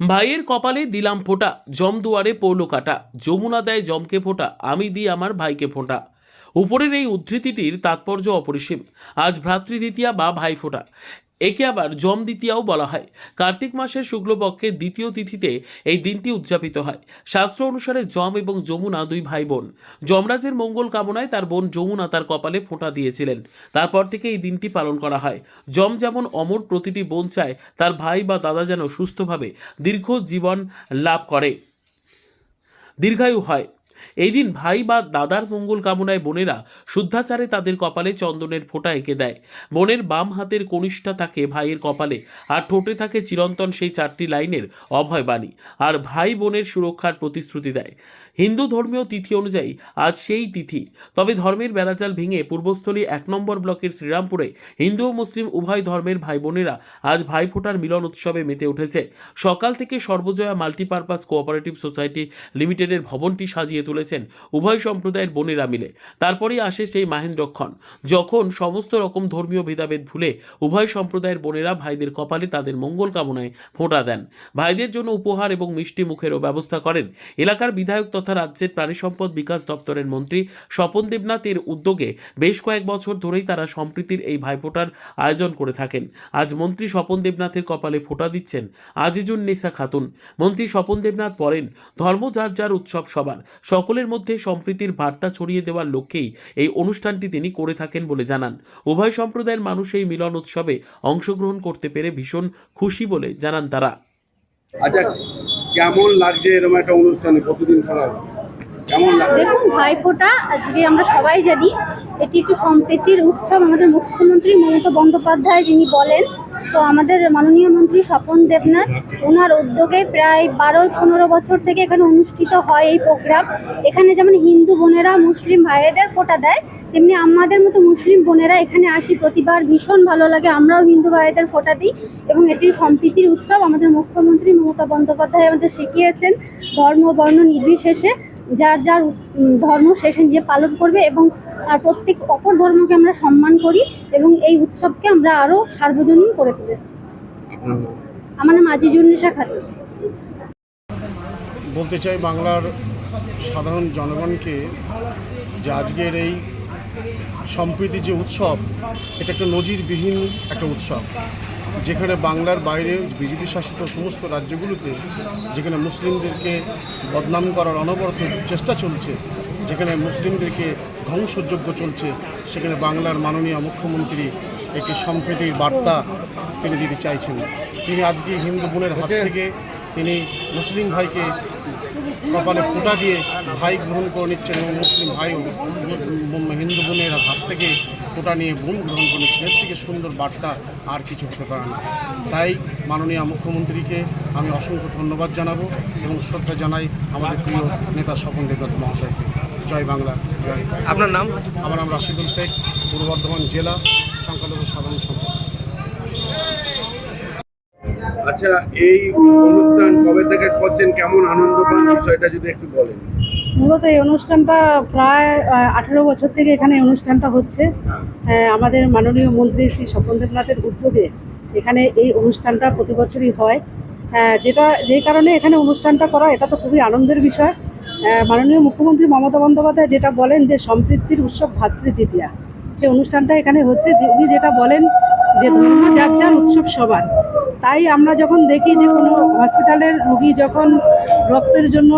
ভাইয়ের কপালে দিলাম ফোঁটা, জম দুয়ারে পৌলো কাটা। যমুনা দেয় জমকে ফোঁটা, আমি দিই আমার ভাইকে ফোঁটা। উপরের এই উদ্ধৃতিটির তাৎপর্য অপরিসীম। আজ ভ্রাতৃদ্বিতীয়া বা ভাইফোঁটা একে আবার জম দ্বিতীয়াও বলা হয়। কার্তিক মাসের শুক্লপক্ষের দ্বিতীয় তিথিতে এই দিনটি উদযাপিত হয়। শাস্ত্র অনুসারে জম এবং যমুনা দুই ভাই বোন যমরাজের মঙ্গল কামনায় তার বোন যমুনা তার কপালে ফোঁটা দিয়েছিলেন। তারপর থেকে এই দিনটি পালন করা হয়। যম যেমন অমর প্রতিটি বোন চায়, তার ভাই বা দাদা যেন সুস্থভাবে দীর্ঘ জীবন লাভ করে। দীর্ঘায়ু হয়। এই দিন ভাই বা দাদার মঙ্গল কামনায় বোনেরা শুদ্ধাচারে তাদের কপালে চন্দনের ফোঁটা এঁকে দেয়। বোনের বাম হাতের কনিষ্ঠা থাকে ভাইয়ের কপালে, আর ঠোঁটে থাকে চিরন্তন সেই চারটি লাইনের অভয়বাণী, আর ভাই বোনের সুরক্ষার প্রতিশ্রুতি দেয়। হিন্দু ধর্মীয় তিথি অনুযায়ী আজ সেই তিথি। তবে ধর্মের বেড়াজাল ভেঙে পূর্বস্থলী এক নম্বর ব্লকের শ্রীরামপুরে হিন্দু ও মুসলিম উভয় ধর্মের ভাই বোনেরা আজ ভাইফোঁটার মিলন উৎসবে মেতে উঠেছে। সকাল থেকে সর্বজয়া মাল্টিপারপাস কোঅপারেটিভ সোসাইটি লিমিটেডের ভবনটি সাজিয়ে তুলেছেন উভয় সম্প্রদায়ের বোনেরা মিলে। তারপরেই আসে সেই মাহেন্দ্রক্ষণ। যখন সমস্ত রকম ধর্মীয় ভেদাভেদ ভুলে উভয় সম্প্রদায়ের বোনেরা ভাইদের কপালে তাদের মঙ্গল কামনায় ফোঁটা দেন। ভাইদের জন্য উপহার এবং মিষ্টি মুখেরও ব্যবস্থা করেন এলাকার বিধায়ক তথা রাজ্যের প্রাণী সম্পদ বিকাশ দপ্তরের মন্ত্রী স্বপন দেবনাথ এর উদ্যোগে বেশ কয়েক বছর ধরেই তারা সম্প্রীতির এই ভাইফোঁটার আয়োজন করে থাকেন। আজ মন্ত্রী স্বপন দেবনাথের কপালে ফোঁটা দিচ্ছেন আজিজুন নেসা খাতুন। মন্ত্রী স্বপন দেবনাথ বলেন, ধর্ম যার যার উৎসব সবার, সকলের মধ্যে সম্প্রীতির বার্তা ছড়িয়ে দেওয়ার লক্ষ্যেই এই অনুষ্ঠানটি তিনি করে থাকেন বলে জানান। উভয় সম্প্রদায়ের মানুষ এই মিলন উৎসবে অংশগ্রহণ করতে পেরে ভীষণ খুশি বলে জানান তারা। আচ্ছা কেমন লাগছে এরকম একটা অনুষ্ঠানে প্রতিদিন করা দেখুন ভাইফোঁটা আজকে আমরা সবাই জানি এটি একটি সম্প্রীতির উৎসব। আমাদের মুখ্যমন্ত্রী মমতা বন্দ্যোপাধ্যায় যিনি বলেন তো আমাদের মাননীয় মন্ত্রী স্বপন দেবনাথ ওনার উদ্যোগে প্রায় বারো, পনেরো বছর থেকে এখানে অনুষ্ঠিত হয় এই প্রোগ্রাম। এখানে যেমন হিন্দু বোনেরা, মুসলিম ভাইয়েদের ফোঁটা দেয়, তেমনি আমাদের মতো মুসলিম বোনেরা এখানে আসি প্রতিবার। ভীষণ ভালো লাগে, আমরাও হিন্দু ভাইয়েদের ফোঁটা দিই এবং এটি সম্প্রীতির উৎসব। আমাদের মুখ্যমন্ত্রী মমতা বন্দ্যোপাধ্যায় আমাদের শিখিয়েছেন ধর্ম, বর্ণ নির্বিশেষে। যার যার উৎস- ধর্ম সে সে নিজে পালন করবে এবং আর প্রত্যেক অপর ধর্মকে আমরা সম্মান করি এবং এই উৎসবকে আমরা আরও সার্বজনীন করে তুলেছি? আমার নাম আজিজুন্নেসা খাতুন। বলতে চাই বাংলার সাধারণ জনগণকে যে আজকের এই সম্প্রীতি যে উৎসব এটা একটা নজিরবিহীন একটা উৎসব। যেখানে বাংলার বাইরে বিজেপি শাসিত সমস্ত রাজ্যগুলোতে যেখানে মুসলিমদেরকে বদনাম করার অনবরত চেষ্টা চলছে যেখানে মুসলিমদেরকে ধ্বংসযোগ্য চলছে সেখানে বাংলার মাননীয় মুখ্যমন্ত্রী একটি সম্প্রীতির বার্তা তিনি দিতে চাইছেন। তিনি আজকে হিন্দু বোনের হাত থেকে তিনি মুসলিম ভাইকে কপালে ফোঁটা দিয়ে ভাই গ্রহণ করে নিচ্ছেন এবং মুসলিম ভাই হিন্দু বোনের হাত থেকে ফোঁটা নিয়ে বোম গ্রহণ করে নিচ্ছেন এর থেকে সুন্দর বার্তা আর কিছু হতে পারে না। তাই মাননীয় মুখ্যমন্ত্রীকে আমি অসংখ্য ধন্যবাদ জানাব এবং শ্রদ্ধা জানাই আমাদের প্রিয় নেতা স্বপন দেবনাথ মহাশয়কে। জয় বাংলা জয়। আপনার নাম? আমার নাম রাশিদুল শেখ পূর্ব বর্ধমান জেলা সংখ্যালঘু সাধারণ সম্পাদক। আচ্ছা এই অনুষ্ঠান কবে থেকে করছেন? কেমন আনন্দ পান? বিষয়টা যদি একটু বলেন। মূলত এই অনুষ্ঠানটা প্রায় আঠেরো বছর থেকে এখানে অনুষ্ঠানটা হচ্ছে। আহ, আমাদের মাননীয় মন্ত্রী শ্রী স্বপন দেবনাথের উদ্যোগে এখানে এই অনুষ্ঠানটা প্রতি বছরই হয়। যেটা যেই কারণে এখানে অনুষ্ঠানটা করা এটা তো খুবই আনন্দের বিষয়। মাননীয় মুখ্যমন্ত্রী মমতা বন্দ্যোপাধ্যায় যেটা বলেন যে সম্পৃক্তির উৎসব ভাতৃদ্বিতীয়া। সেই অনুষ্ঠানটা এখানে হচ্ছে যে উনি যেটা বলেন যে ধর্ম যার যার উৎসব সবার। তাই আমরা যখন দেখি যে কোনো হসপিটালের রুগী যখন রক্তের জন্য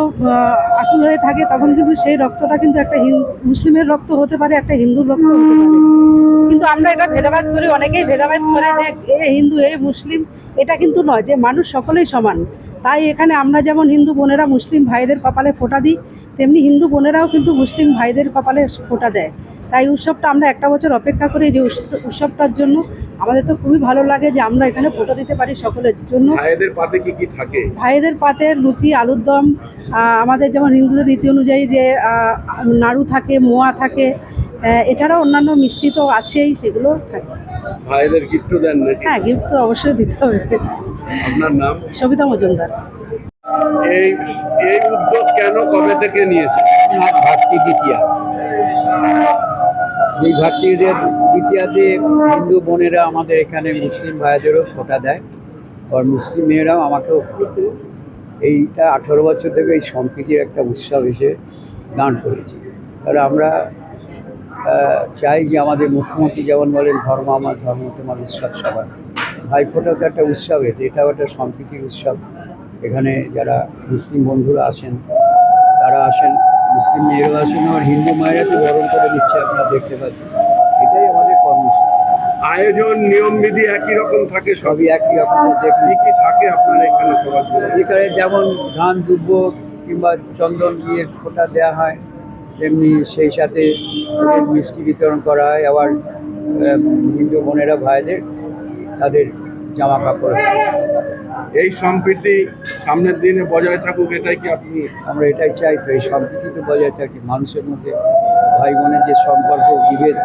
আকুল হয়ে থাকে তখন কিন্তু সেই রক্তটা কিন্তু একটা মুসলিমের রক্ত হতে পারে একটা হিন্দুর রক্ত হতে পারে। কিন্তু আমরা এটা ভেদাভেদ করি অনেকেই ভেদাভেদ করে যে এ হিন্দু এ মুসলিম এটা কিন্তু নয় যে মানুষ সকলেই সমান। তাই এখানে আমরা যেমন হিন্দু বোনেরা মুসলিম ভাইদের কপালে ফোঁটা দিই তেমনি হিন্দু বোনেরাও কিন্তু মুসলিম ভাইদের কপালে ফোঁটা দেয়। তাই উৎসবটা আমরা একটা বছর অপেক্ষা করি যে উৎস- উৎসবটার জন্য। আমাদের তো খুবই ভালো লাগে যে আমরা এখানে ফোঁটা দিতে পারি সকলের জন্য। ভাইদের পাতে কি কি থাকে? ভাইদের পাতের লুচি আলুর দম আমাদের যেমন হিন্দুদের রীতি অনুযায়ী যে নাড়ু থাকে মোয়া থাকে আহ, এছাড়াও অন্যান্য মিষ্টি তো আছেই সেগুলো থাকে। ভাইদের গিফট দেন নাকি? হ্যাঁ গিফট তো অবশ্যই দিতে হবে। আপনার নাম? সবিতা মজুমদার। এই এই উদ্যোগ কেন কবে থেকে নিয়েছে ভাতৃ দ্বিতীয়া। এই ভাতৃদের দ্বিতীয়াতে হিন্দু বোনেরা আমাদের এখানে মুসলিম ভাইদেরও ফোঁটা দেয় আর মুসলিম মেয়েরাও আমাকেও এইটা আঠারো বছর থেকে এই সম্প্রীতির একটা উৎসব এসে দান করেছি। তাহলে আমরা চাই যে আমাদের মুখ্যমন্ত্রী যেমন বলেন, ধর্ম আমার, ধর্ম তোমার উৎসব সবার। ভাইফোঁটাও তো একটা উৎসব এতে এটাও একটা সম্প্রীতির উৎসব। এখানে যারা মুসলিম বন্ধুরা আসেন তারা আসেন। মুসলিম মেয়েরাও আসেন, আর হিন্দু মায়েরা তো বরণ করে দিচ্ছে, আপনারা দেখতে পাচ্ছেন। আয়োজন নিয়ম বিধি একই রকম থাকে সবই একই রকম। কি কি থাকে আপনার এখানে সবার এখানে যেমন ধান দুব্ব কিংবা চন্দন দিয়ে ফোঁটা দেওয়া হয় তেমনি সেই সাথে মিষ্টি বিতরণ করা হয়। আবার হিন্দু বোনেরা ভাইদের তাদের জামা কাপড় এই সম্প্রীতি সামনের দিনে বজায় থাকুক এটাই কি আপনি? আমরা এটাই চাই তো এই সম্প্রীতি তো বজায় থাকি মানুষের মধ্যে। ভাই বোনের যে সম্পর্ক বিভেদ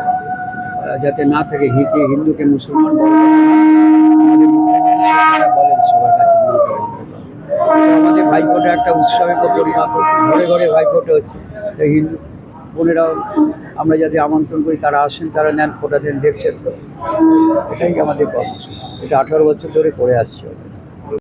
যাতে না থাকে হিতে হিন্দুকে মুসলমান বলেন আমাদের ভাইফোঁটা একটা উৎসবে পরিণত ঘরে ঘরে ভাইফোটে হচ্ছে। হিন্দু বোনেরাও আমরা যাতে আমন্ত্রণ করি, তারা আসেন, তারা নেন, ফোটা দেন, দেখছেন তো। এটাই আমাদের কর্মসূচি। এটা আঠারো বছর ধরে করে আসছে